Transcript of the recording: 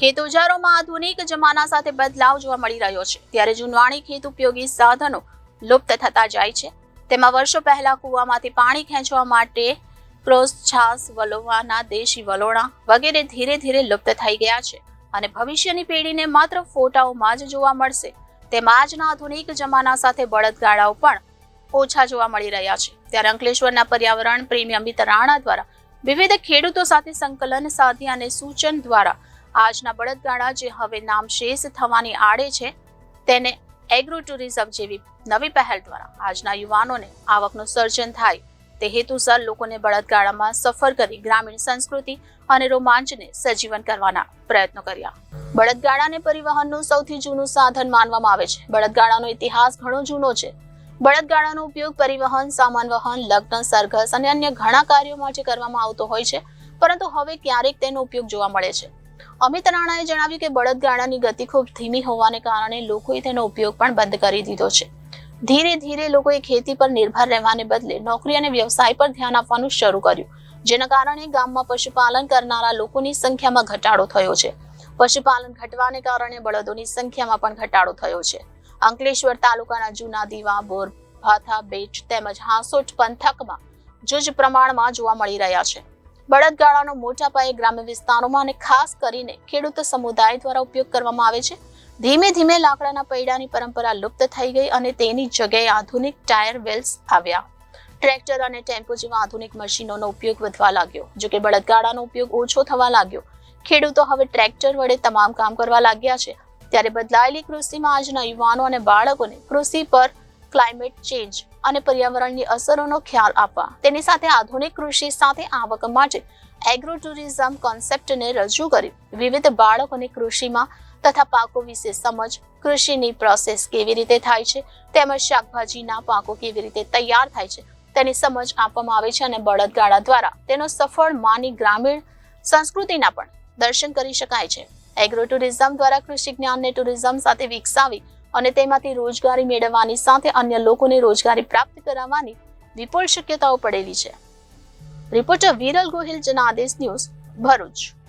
ખેત ઓજારોમાં આધુનિક જમાના સાથે બદલાવ જોવા મળી રહ્યો છે. ત્યારે જૂનવાણી ખેત ઉપયોગી સાધનો લુપ્ત થતા જાય છે. તેમાં વર્ષો પહેલા કૂવામાંથી પાણી ખેંચવા માટે ક્રોસ છાસ વલોવાના, દેશી વલોણા વગેરે ધીરે ધીરે લુપ્ત થઈ ગયા છે અને ભવિષ્યની પેઢીને માત્ર ફોટાઓમાં જ જોવા મળશે. તેમાં આજના આધુનિક જમાના સાથે બળદગાડાઓ પણ ઓછા જોવા મળી રહ્યા છે. ત્યારે અંકલેશ્વરના પર્યાવરણ પ્રેમી અમિત રાણા દ્વારા વિવિધ ખેડૂતો સાથે સંકલન સાધી અને સૂચન દ્વારા આજના બળદગાડા જે હવે નામશેષ થવાની આડે છે, તેને એગ્રો ટુરિઝમ જેવી નવી પહેલ દ્વારા આજના યુવાનોને આવકનું સર્જન થાય. તે હેતુસર લોકોને બળદગાડામાં સફર કરી ગ્રામીણ સંસ્કૃતિ અને રોમાંચને સજીવન કરવાના પ્રયત્નો કર્યા. બળદગાડાને પરિવહનનું સૌથી જૂનું સાધન માનવામાં આવે છે. બળદગાડાનો ઇતિહાસ ઘણો જૂનો છે. બળદગાડાનો ઉપયોગ પરિવહન, સામાન વહન, લગ્ન, સરઘસ અને અન્ય ઘણા કાર્યો માટે કરવામાં આવતો હોય છે, પરંતુ હવે ક્યારેક તેનો ઉપયોગ જોવા મળે છે. અમિત રાણાએ જણાવ્યું કે બળદગાડાની ગતિ ખૂબ ધીમી હોવાને કારણે લોકોએ તેનો ઉપયોગ પણ બંધ કરી દીધો છે. ધીરે ધીરે લોકોએ ખેતી પર નિર્ભર રહેવાને બદલે નોકરી અને વ્યવસાય પર ધ્યાન આપવાનું શરૂ કર્યું. જેના કારણે ગામમાં પશુપાલન કરનારા લોકોની સંખ્યામાં ઘટાડો થયો છે. પશુપાલન ઘટવાને કારણે બળદોની સંખ્યામાં પણ ઘટાડો થયો છે. અંકલેશ્વર તાલુકાના જૂના દીવા, બોર, ભાથા, બેટ તેમજ હાંસોટ પંથકમાં જુજ પ્રમાણમાં જોવા મળી રહ્યા છે. બળદગાડાનો મોટા પાયે ગ્રામ્ય વિસ્તારોમાં અને ખાસ કરીને ખેડૂત સમુદાય દ્વારા ઉપયોગ કરવામાં આવે છે. ધીમે ધીમે લાકડાના પૈડાની પરંપરા લુપ્ત થઈ ગઈ અને તેની જગ્યાએ આધુનિક ટાયર વેલ્સ આવ્યા. ટ્રેક્ટર અને ટેમ્પો જેવા આધુનિક મશીનોનો ઉપયોગ વધવા લાગ્યો, જો કે બળદગાડાનો ઉપયોગ ઓછો થવા લાગ્યો. ખેડૂતો હવે ટ્રેક્ટર વડે તમામ કામ કરવા લાગ્યા છે. ત્યારે બદલાયેલી કૃષિમાં આજના યુવાનો અને બાળકોને કૃષિ પર ક્લાઇમેટ ચેન્જ અને પર્યાવરણની અસરોનો ખ્યાલ આપવા. તેની સાથે આધુનિક કૃષિ સાથે આવક માટે એગ્રો ટુરિઝમ કોન્સેપ્ટને રજૂ કરી વિવિધ બાળકોને કૃષિમાં તથા પાકો વિશે સમજ, કૃષિની પ્રોસેસ કેવી રીતે થાય છે, તેમજ શાકભાજીના પાકો કેવી રીતે તૈયાર થાય છે, તેની સમજ આપવામાં આવે છે અને બળદગાડા દ્વારા તેનો સફળ માની ગ્રામીણ સંસ્કૃતિના પણ દર્શન કરી શકાય છે. એગ્રો ટુરિઝમ દ્વારા કૃષિ જ્ઞાનને ટુરિઝમ સાથે વિકસાવી અને તેમાંથી રોજગારી મેળવવાની સાથે અન્ય લોકોને રોજગારી પ્રાપ્ત કરાવવાની વિપુલ શક્યતાઓ પડેલી છે. Reporter Viral Gohil Janadesh news Bharuch.